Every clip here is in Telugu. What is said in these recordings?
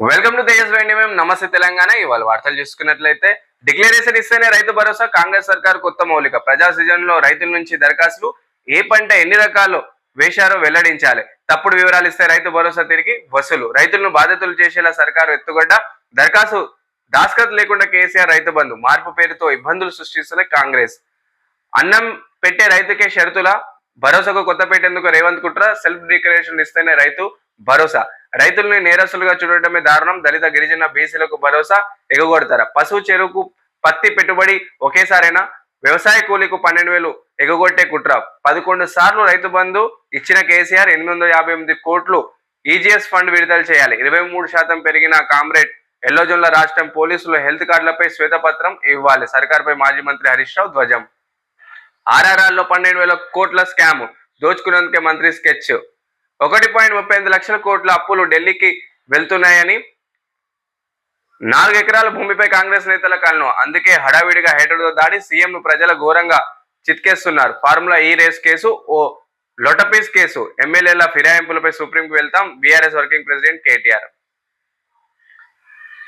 వెల్కమ్ టు తేజస్ మేము నమస్తే తెలంగాణ ఇవాళ వార్తలు చూసుకున్నట్లయితే డిక్లరేషన్ ఇస్తేనే రైతు భరోసా కాంగ్రెస్ సర్కార్ కొత్త మౌలిక. ప్రజా సీజన్లో రైతుల నుంచి దరఖాస్తులు ఏ పంట ఎన్ని రకాలు వేశారో వెల్లడించాలి. తప్పుడు వివరాలు ఇస్తే రైతు భరోసా తిరిగి వసూలు. రైతులను బాధితులు చేసేలా సర్కారు ఎత్తుగడ్డ దరఖాస్తు దాస్కత్ లేకుండా కేసీఆర్ రైతు బంధు. మార్పు పేరుతో ఇబ్బందులు సృష్టిస్తున్న కాంగ్రెస్. అన్నం పెట్టే రైతుకే షరతుల? భరోసాకు కొత్త పెట్టేందుకు రేవంత్ కుట్ర? సెల్ఫ్ డిక్లరేషన్ ఇస్తేనే రైతు భరోసా. రైతుల్ని నేరస్తులుగా చూడటమే దారుణం. దళిత గిరిజన బీసీలకు భరోసా ఎగగొడతారు? పశువు చెరుకు పత్తి పెట్టుబడి ఒకేసారైనా? వ్యవసాయ కూలీకు పన్నెండు వేలు ఎగగొట్టే కుట్ర. పదకొండు సార్లు రైతు బంధు ఇచ్చిన కేసీఆర్ ఎనిమిది వందల యాభై ఎనిమిది కోట్లు ఈజీఎస్ ఫండ్ విడుదల చేయాలి. ఇరవై మూడు శాతం పెరిగిన కామ్రేడ్ ఎల్లోజోన్ల రాష్ట్రం పోలీసులు హెల్త్ కార్డులపై శ్వేతపత్రం ఇవ్వాలి. సర్కార్పై మాజీ మంత్రి హరీష్ రావు ధ్వజం. ఆర్ఆర్ఆర్లో పన్నెండు వేల కోట్ల స్కామ్. దోచుకున్నందుకే మంత్రి స్కెచ్. ఒకటి పాయింట్ ముప్పై ఎనిమిది లక్షల కోట్ల అప్పులు ఢిల్లీకి వెళ్తున్నాయని నాలుగు ఎకరాల భూమిపై కాంగ్రెస్ నేతల కలను. అందుకే హడావిడిగా హైడ్రోతో దాడి సీఎంను ప్రజల ఘోరంగా చిత్కేస్తున్నారు. ఫార్ములా ఈ రేస్ కేసు ఓ లొటపీస్ కేసు. ఎమ్మెల్యేల ఫిరాయింపులపై సుప్రీంకు వెళ్తాం. BRS working president KTR.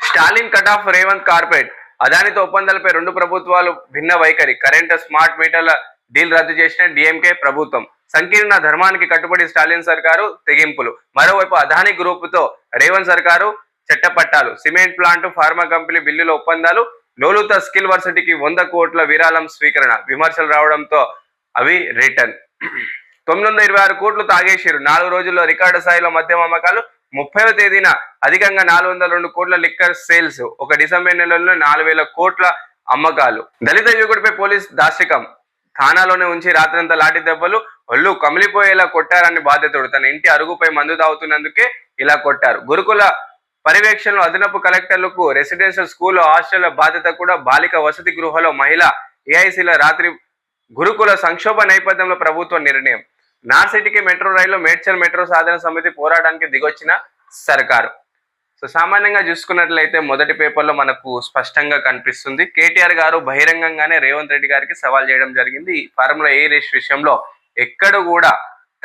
Stalin cut off Revanth corporate అదానితో ఒప్పందాలపై రెండు ప్రభుత్వాలు భిన్న వైఖరి. కరెంట్ స్మార్ట్ మీటర్ల డీల్ రద్దు చేసిన డిఎంకే ప్రభుత్వం. సంకీర్ణ ధర్మానికి కట్టుబడి స్టాలిన్ సర్కారు తెగింపులు. మరోవైపు అదాని గ్రూప్తో రేవంత్ సర్కారు చట్టపట్టాలు. సిమెంట్ ప్లాంట్ ఫార్మా కంపెనీ బిల్లుల ఒప్పందాలు లోలుత స్కిల్ వర్సిటీకి వంద కోట్ల విరాళం స్వీకరణ విమర్శలు రావడంతో అవి రిటర్న్. తొమ్మిది వందల ఇరవై ఆరు కోట్లు తాగేశారు. నాలుగు రోజుల్లో రికార్డు స్థాయిలో మద్యం అమ్మకాలు. ముప్పైవ తేదీన అధికంగా నాలుగు వందల రెండు కోట్ల లిక్కర్ సేల్స్. ఒక డిసెంబర్ నెలలో నాలుగు వేల కోట్ల అమ్మకాలు. దళిత యువకుడిపై పోలీస్ దాష్టికం. థానాలోనే ఉంచి రాత్రంతా లాఠీ దెబ్బలు ఒళ్ళు కమిలిపోయేలా కొట్టారని బాధితుడు తన ఇంటి అరుగుపై మందు తాగుతున్నందుకే ఇలా కొట్టారు. గురుకుల పర్యవేక్షణలో అదనపు కలెక్టర్లకు రెసిడెన్షియల్ స్కూల్ హాస్టల్ బాధ్యత కూడా బాలిక వసతి గృహలో మహిళ ఏఐసీల రాత్రి గురుకుల సంక్షోభ నేపథ్యంలో ప్రభుత్వ నిర్ణయం. నార్సిటీకి మెట్రో రైలు మేడ్చల్ మెట్రో సాధన సమితి పోరాటానికి దిగొచ్చిన సర్కారు. సో సామాన్యంగా చూసుకున్నట్లయితే మొదటి పేపర్లో మనకు స్పష్టంగా కనిపిస్తుంది. కేటీఆర్ గారు బహిరంగంగానే రేవంత్ రెడ్డి గారికి సవాల్ చేయడం జరిగింది. ఈ ఫార్ములా ఏ రేస్ విషయంలో ఎక్కడ కూడా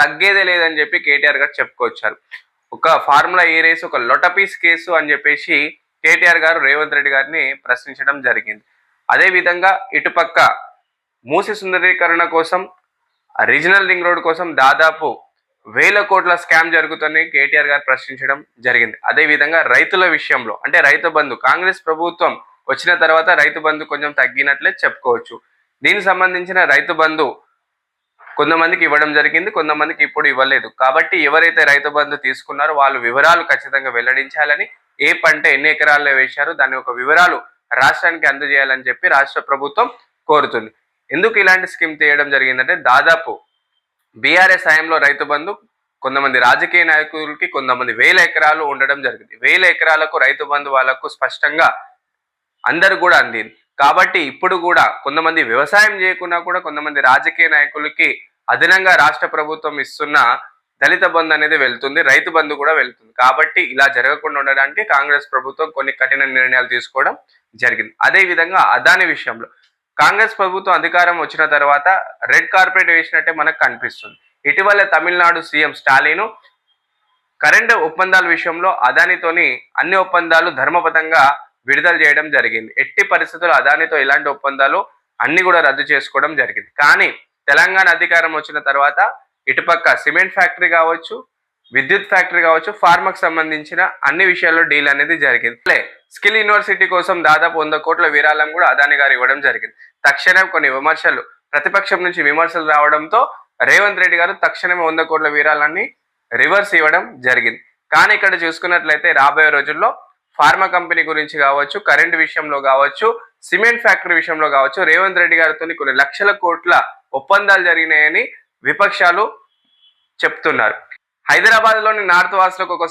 తగ్గేదే లేదని చెప్పి కేటీఆర్ గారు చెప్పుకొచ్చారు. ఒక ఫార్ములా ఏ రేస్ ఒక లొటపీస్ కేసు అని చెప్పేసి కేటీఆర్ గారు రేవంత్ రెడ్డి గారిని ప్రశ్నించడం జరిగింది. అదే విధంగా ఇటుపక్క మూసి సుందరీకరణ కోసం రీజనల్ రింగ్ రోడ్ కోసం దాదాపు వేల కోట్ల స్కామ్ జరుగుతుందని కేటీఆర్ గారు ప్రశ్నించడం జరిగింది. అదే విధంగా రైతుల విషయంలో అంటే రైతు బంధు కాంగ్రెస్ ప్రభుత్వం వచ్చిన తర్వాత రైతు బంధు కొంచెం తగ్గినట్లే చెప్పుకోవచ్చు. దీనికి సంబంధించిన రైతు బంధు కొంతమందికి ఇవ్వడం జరిగింది కొంతమందికి ఇప్పుడు ఇవ్వలేదు. కాబట్టి ఎవరైతే రైతు బంధు తీసుకున్నారో వాళ్ళు వివరాలు ఖచ్చితంగా వెల్లడించాలని ఏ పంట ఎన్ని ఎకరాల్లో వేశారో దాని యొక్క వివరాలు రాష్ట్రానికి అందజేయాలని చెప్పి రాష్ట్ర ప్రభుత్వం కోరుతుంది. ఎందుకు ఇలాంటి స్కీమ్ తీయడం జరిగిందంటే దాదాపు బీఆర్ఎస్ హయాంలో రైతు బంధు కొంతమంది రాజకీయ నాయకులకి కొంతమంది వేల ఎకరాలు ఉండడం జరిగింది. వేల ఎకరాలకు రైతు బంధు వాళ్ళకు స్పష్టంగా అందరు కూడా అందింది కాబట్టి ఇప్పుడు కూడా కొంతమంది వ్యవసాయం చేయకున్నా కూడా కొంతమంది రాజకీయ నాయకులకి అదనంగా రాష్ట్ర ప్రభుత్వం ఇస్తున్న దళిత బంధు అనేది వెళ్తుంది. రైతు బంధు కూడా వెళ్తుంది. కాబట్టి ఇలా జరగకుండా ఉండడానికి కాంగ్రెస్ ప్రభుత్వం కొన్ని కఠిన నిర్ణయాలు తీసుకోవడం జరిగింది. అదే విధంగా అదాని విషయంలో కాంగ్రెస్ ప్రభుత్వం అధికారం వచ్చిన తర్వాత రెడ్ కార్పెట్ వేసినట్టే మనకు కనిపిస్తుంది. ఇటీవల తమిళనాడు సీఎం స్టాలిన్ కరెంట్ ఒప్పందాల విషయంలో అదానితోని అన్ని ఒప్పందాలు ధర్మబద్ధంగా విడుదల చేయడం జరిగింది. ఎట్టి పరిస్థితుల్లో అదానితో ఇలాంటి ఒప్పందాలు అన్ని కూడా రద్దు చేసుకోవడం జరిగింది. కానీ తెలంగాణ అధికారం వచ్చిన తర్వాత ఇటుపక్క సిమెంట్ ఫ్యాక్టరీ కావచ్చు విద్యుత్ ఫ్యాక్టరీ కావచ్చు ఫార్మాకు సంబంధించిన అన్ని విషయాల్లో డీల్ అనేది జరిగింది. స్కిల్ యూనివర్సిటీ కోసం దాదాపు వంద కోట్ల విరాళం కూడా అదాని గారు ఇవ్వడం జరిగింది. తక్షణం కొన్ని విమర్శలు ప్రతిపక్షం నుంచి విమర్శలు రావడంతో రేవంత్ రెడ్డి గారు తక్షణమే వంద కోట్ల విరాళాన్ని రివర్స్ ఇవ్వడం జరిగింది. కానీ ఇక్కడ చూసుకున్నట్లయితే రాబోయే రోజుల్లో ఫార్మా కంపెనీ గురించి కావచ్చు కరెంట్ విషయంలో కావచ్చు సిమెంట్ ఫ్యాక్టరీ విషయంలో కావచ్చు రేవంత్ రెడ్డి గారితో కొన్ని లక్షల కోట్ల ఒప్పందాలు జరిగినాయని విపక్షాలు చెప్తున్నారు. హైదరాబాద్లోని నార్త్ వాసులకు ఒక